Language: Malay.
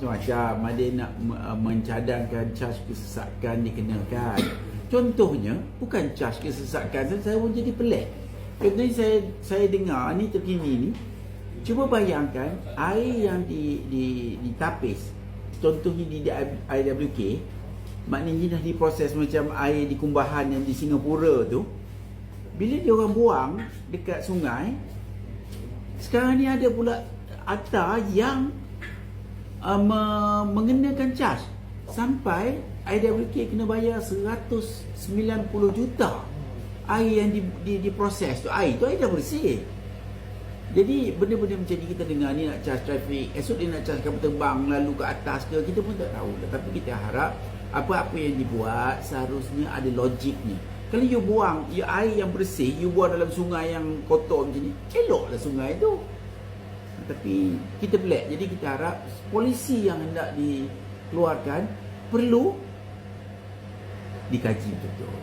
Macam ada nak uh, mencadangkan cas kesesakan dikenakan. Contohnya, bukan cas kesesakan saya pun jadi pelik. Contohnya saya saya dengar ni terkini ni, cuba bayangkan air yang di, di, ditapis, contohnya di IWK, maknanya dah diproses macam air di kumbahan yang di Singapura tu, bila dia orang buang dekat sungai, sekarang ni ada pula ATA yang uh, me- mengenakan cas sampai IWK kena bayar 190 juta. Air yang di, di, diproses tu. Air tu air dah bersih. Jadi benda-benda macam ni kita dengar ni nak charge traffic. Esok dia nak charge kapal terbang lalu ke atas ke kita pun tak tahu. Tapi kita harap apa-apa yang dibuat seharusnya ada logiknya kalau you buang you air yang bersih you buang dalam sungai yang kotor macam ni eloklah sungai tu tapi kita pelik. Jadi kita harap polisi yang hendak dikeluarkan perlu dikaji betul